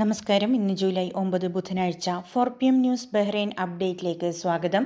നമസ്കാരം. ഇന്ന് ജൂലൈ ഒമ്പത് ബുധനാഴ്ച four P M news Bahrain അപ്ഡേറ്റിലേക്ക് സ്വാഗതം.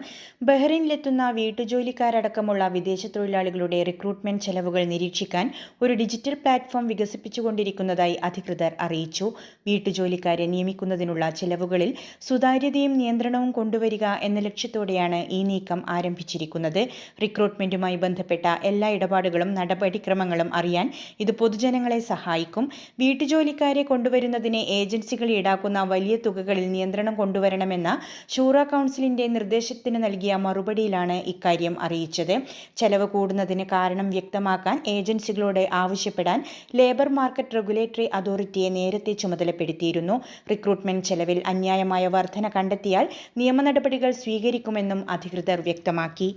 ബഹ്റൈനിലെത്തുന്ന വീട്ടുജോലിക്കാരടക്കമുള്ള വിദേശ തൊഴിലാളികളുടെ റിക്രൂട്ട്മെന്റ് ചെലവുകൾ നിരീക്ഷിക്കാൻ ഒരു ഡിജിറ്റൽ പ്ലാറ്റ്ഫോം വികസിപ്പിച്ചുകൊണ്ടിരിക്കുന്നതായി അധികൃതർ അറിയിച്ചു. വീട്ടുജോലിക്കാരെ നിയമിക്കുന്നതിനുള്ള ചെലവുകളിൽ സുതാര്യതയും നിയന്ത്രണവും കൊണ്ടുവരിക എന്ന ലക്ഷ്യത്തോടെയാണ് ഈ നീക്കം ആരംഭിച്ചിരിക്കുന്നത്. റിക്രൂട്ട്മെന്റുമായി ബന്ധപ്പെട്ട എല്ലാ ഇടപാടുകളും നടപടിക്രമങ്ങളും അറിയാൻ ഇത് പൊതുജനങ്ങളെ സഹായിക്കും. വീട്ടുജോലിക്കാരെ കൊണ്ടുവരുന്നതിന് ഏജൻസികൾ ഈടാക്കുന്ന വലിയ തുകകളിൽ നിയന്ത്രണം കൊണ്ടുവരണമെന്ന ഷൂറ കൗൺസിലിന്റെ നിർദ്ദേശത്തിന് നൽകിയ മറുപടിയിലാണ് ഇക്കാര്യം അറിയിച്ചത്. ചെലവ് കൂടുന്നതിന് കാരണം വ്യക്തമാക്കാൻ ഏജൻസികളോട് ആവശ്യപ്പെടാൻ ലേബർ മാർക്കറ്റ് റെഗുലേറ്ററി അതോറിറ്റിയെ നേരത്തെ ചുമതലപ്പെടുത്തിയിരുന്നു. റിക്രൂട്ട്മെന്റ് ചെലവിൽ അന്യായമായ വർധന കണ്ടെത്തിയാൽ നിയമ നടപടികൾ സ്വീകരിക്കുമെന്നും അധികൃതർ വ്യക്തമാക്കി.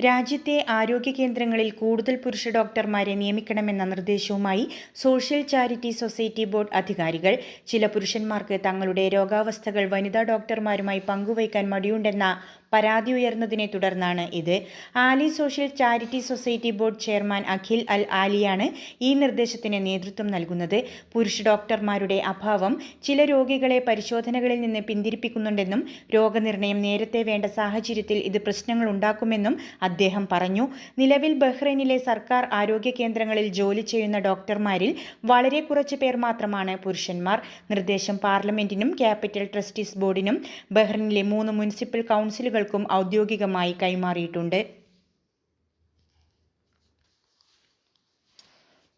രാജ്യത്തെ ആരോഗ്യ കേന്ദ്രങ്ങളിൽ കൂടുതൽ പുരുഷ ഡോക്ടർമാരെ നിയമിക്കണമെന്ന നിർദ്ദേശവുമായി സോഷ്യൽ ചാരിറ്റി സൊസൈറ്റി ബോർഡ് അധികാരികൾ. ചില പുരുഷന്മാർക്ക് തങ്ങളുടെ രോഗാവസ്ഥകൾ വനിതാ ഡോക്ടർമാരുമായി പങ്കുവയ്ക്കാൻ മടിയുണ്ടെന്ന പരാതി ഉയർന്നതിനെ തുടർന്നാണ് ഇത്. Aali social charity society board chairman Akhil Al ആലിയാണ് ഈ നിർദ്ദേശത്തിന് നേതൃത്വം നൽകുന്നത്. പുരുഷ ഡോക്ടർമാരുടെ അഭാവം ചില രോഗികളെ പരിശോധനകളിൽ നിന്ന് പിന്തിരിപ്പിക്കുന്നുണ്ടെന്നും രോഗനിർണയം നേരത്തെ വേണ്ട സാഹചര്യത്തിൽ ഇത് പ്രശ്നങ്ങൾ ഉണ്ടാക്കുമെന്നും അദ്ദേഹം പറഞ്ഞു. നിലവിൽ ബഹ്റൈനിലെ സർക്കാർ ആരോഗ്യ കേന്ദ്രങ്ങളിൽ ജോലി ചെയ്യുന്ന ഡോക്ടർമാരിൽ വളരെ കുറച്ച് പേർ മാത്രമാണ് പുരുഷന്മാർ. നിർദ്ദേശം പാർലമെന്റിനും ക്യാപിറ്റൽ ട്രസ്റ്റീസ് ബോർഡിനും ബഹ്റൈനിലെ മൂന്ന് മുനിസിപ്പൽ കൗൺസിലുകൾക്കും ഔദ്യോഗികമായി കൈമാറിയിട്ടുണ്ട്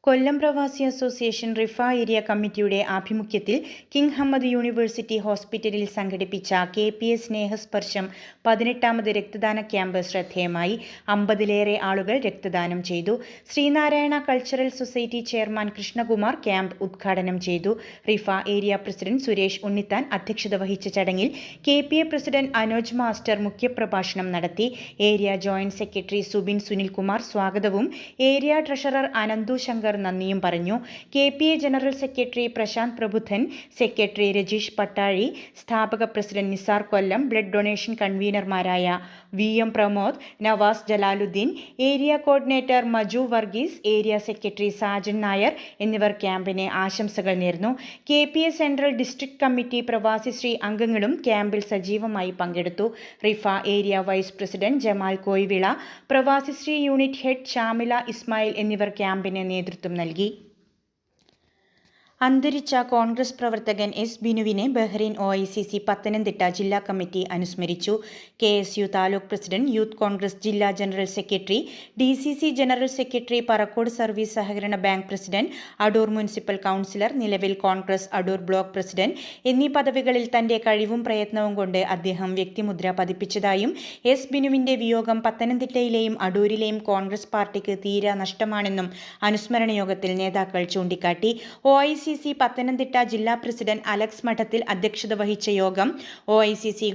കൊല്ലം പ്രവാസി അസോസിയേഷൻ റിഫ ഏരിയ കമ്മിറ്റിയുടെ ആഭിമുഖ്യത്തിൽ കിങ് ഹമ്മദ് യൂണിവേഴ്സിറ്റി ഹോസ്പിറ്റലിൽ സംഘടിപ്പിച്ച കെ പി എസ് സ്നേഹസ്പർശം പതിനെട്ടാമത് രക്തദാന ക്യാമ്പ് ശ്രദ്ധേയമായി. അമ്പതിലേറെ ആളുകൾ രക്തദാനം ചെയ്തു. Sreenarayana cultural society chairman Krishnakumar camp ഉദ്ഘാടനം ചെയ്തു. റിഫ ഏരിയ പ്രസിഡന്റ് സുരേഷ് ഉണ്ണിത്താൻ അധ്യക്ഷത വഹിച്ച ചടങ്ങിൽ K P A president Anoj master മുഖ്യപ്രഭാഷണം നടത്തി. Area joint secretary Subin Sunilkumar സ്വാഗതവും. ഏരിയ ട്രഷറർ അനന്തു ശങ്കർ നന്ദിയും പറഞ്ഞു. K P A general secretary Prashanth Prabuddhan secretary Rajeesh Pattazhi സ്ഥാപക president Nisar Kollam blood donation കൺവീനർമാരായ V M Pramod Navas Jalaluddin area coordinator Maju Varghese area secretary Sajan Nair എന്നിവർ ക്യാമ്പിന് ആശംസകൾ നേർന്നു. K P A central district committee Pravasi Sree അംഗങ്ങളും ക്യാമ്പിൽ സജീവമായി പങ്കെടുത്തു. Riffa area vice president Jamal Koyivila Pravasisree unit head Shamila Ismail എന്നിവർ ക്യാമ്പിന് നേതൃത്വം നൽകി. അന്തരിച്ച കോൺഗ്രസ് പ്രവർത്തകൻ S ബിനുവിനെ Bahrain O I C C Pathanamthitta ജില്ലാ കമ്മിറ്റി അനുസ്മരിച്ചു. K S U taluk president youth Congress ജില്ലാ general secretary D C C general secretary Parakode service സഹകരണ bank president Adoor municipal councillor നിലവിൽ കോൺഗ്രസ് അടൂർ ബ്ലോക്ക് പ്രസിഡന്റ് എന്നീ പദവികളിൽ തന്റെ കഴിവും പ്രയത്നവും കൊണ്ട് അദ്ദേഹം വ്യക്തിമുദ്ര പതിപ്പിച്ചതായും എസ് ബിനുവിന്റെ വിയോഗം പത്തനംതിട്ടയിലെയും അടൂരിലെയും കോൺഗ്രസ് പാർട്ടിക്ക് തീരെ നഷ്ടമാണെന്നും അനുസ്മരണ യോഗത്തിൽ നേതാക്കൾ ചൂണ്ടിക്കാട്ടി. O I C C Pathanamthitta ജില്ലാ പ്രസിഡന്റ് അലക്സ് മഠത്തിൽ അധ്യക്ഷത വഹിച്ച യോഗം ഒ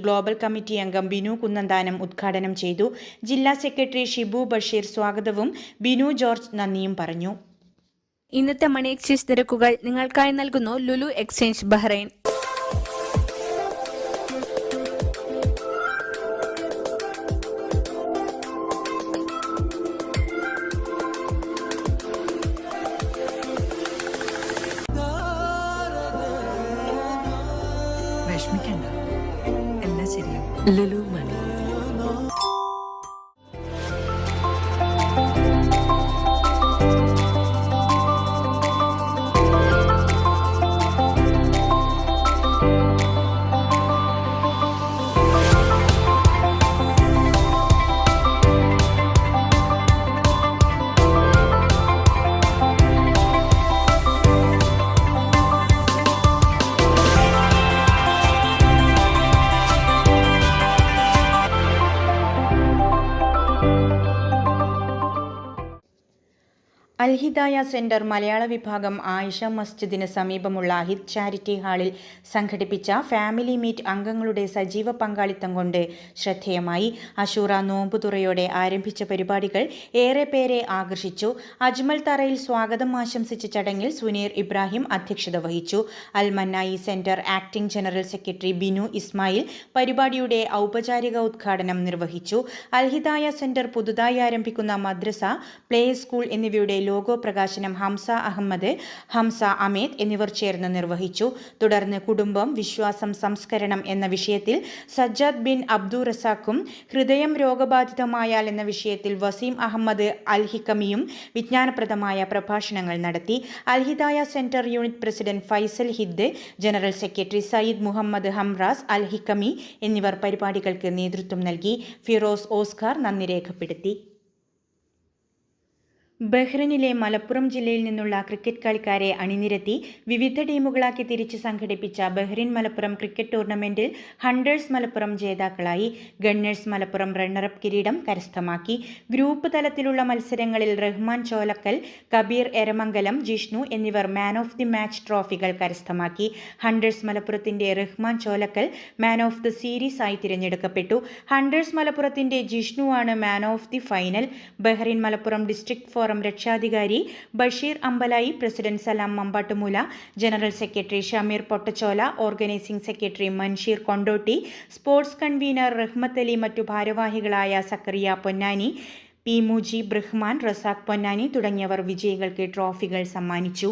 ഗ്ലോബൽ കമ്മിറ്റി അംഗം ബിനു കുന്നന്താനം ഉദ്ഘാടനം ചെയ്തു. ജില്ലാ സെക്രട്ടറി ഷിബു ബഷീർ സ്വാഗതവും ബിനു ജോർജ് നന്ദിയും പറഞ്ഞു. ഇന്നത്തെ മണി എക്സ്ചേഞ്ച് നിരക്കുകൾ നിങ്ങൾക്കായി നൽകുന്നു ലുലു എക്സ്ചേഞ്ച് ബഹ്റൈൻ. വിഷമിക്കണ്ട എല്ലാം ശരിയാവും? ലുലു മണി. അൽഹിദായ സെന്റർ മലയാള വിഭാഗം ആയിഷ മസ്ജിദിന് സമീപമുള്ള അഹിദ് ചാരിറ്റി ഹാളിൽ സംഘടിപ്പിച്ച ഫാമിലി മീറ്റ് അംഗങ്ങളുടെ സജീവ പങ്കാളിത്തം കൊണ്ട് ശ്രദ്ധേയമായി. അഷൂറ നോമ്പുതുറയോടെ ആരംഭിച്ച പരിപാടികൾ ഏറെ പേരെ ആകർഷിച്ചു. അജ്മൽ തറയിൽ സ്വാഗതം ആശംസിച്ച ചടങ്ങിൽ സുനീർ ഇബ്രാഹിം അധ്യക്ഷത വഹിച്ചു. Almannai centre acting general secretary Binu Ismail പരിപാടിയുടെ ഔപചാരിക ഉദ്ഘാടനം നിർവഹിച്ചു. അൽഹിദായ സെന്റർ പുതുതായി ആരംഭിക്കുന്ന മദ്രസ പ്ലേ സ്കൂൾ എന്നിവയുടെ ലോഗോ പ്രകാശനം ഹംസ അഹമ്മദ് ഹംസ അമേദ് എന്നിവർ ചേർന്ന് നിർവഹിച്ചു. തുടർന്ന് കുടുംബം വിശ്വാസം സംസ്കരണം എന്ന വിഷയത്തിൽ സജ്ജാദ് ബിൻ അബ്ദു റസാഖും ഹൃദയം രോഗബാധിതമായാൽ എന്ന വിഷയത്തിൽ വസീം അഹമ്മദ് അൽഹിക്കമിയും വിജ്ഞാനപ്രദമായ പ്രഭാഷണങ്ങൾ നടത്തി. Alhidaya centre unit president Faisal Hid general secretary Sayyid Muhammad Hamraz Alhikami എന്നിവർ പരിപാടികൾക്ക് നേതൃത്വം നൽകി. ഫിറോസ് ഓസ്കാർ നന്ദി രേഖപ്പെടുത്തി. ബഹ്റിനിലെ മലപ്പുറം ജില്ലയിൽ നിന്നുള്ള ക്രിക്കറ്റ് കളിക്കാരെ അണിനിരത്തി വിവിധ ടീമുകളാക്കി തിരിച്ച് സംഘടിപ്പിച്ച ബഹ്റിൻ മലപ്പുറം ക്രിക്കറ്റ് ടൂർണമെന്റിൽ ഹണ്ടേഴ്സ് മലപ്പുറം ജേതാക്കളായി. ഗണ്ണേഴ്സ് മലപ്പുറം റണ്ണറപ്പ് കിരീടം കരസ്ഥമാക്കി. ഗ്രൂപ്പ് തലത്തിലുള്ള മത്സരങ്ങളിൽ റഹ്മാൻ ചോലക്കൽ കബീർ എരമംഗലം ജിഷ്ണു എന്നിവർ മാൻ ഓഫ് ദി മാച്ച് ട്രോഫികൾ കരസ്ഥമാക്കി. ഹണ്ടേഴ്സ് മലപ്പുറത്തിന്റെ Rahman Cholakkal man of the series ആയി തിരഞ്ഞെടുക്കപ്പെട്ടു. ഹണ്ടേഴ്സ് മലപ്പുറത്തിന്റെ ജിഷ്ണു ആണ് man of the final Bahrain Malappuram district forum രക്ഷാധികാരി Basheer Ambalayi president Salam Mambattumoola general secretary Shameer Pottachola organising secretary Manshir Kondotty sports convener Rahmath Ali മറ്റു ഭാരവാഹികളായ Zacharia Ponnani P Mujeeb Rahman Razak Ponnani തുടങ്ങിയവർ വിജയികൾക്ക് ട്രോഫികൾ സമ്മാനിച്ചു.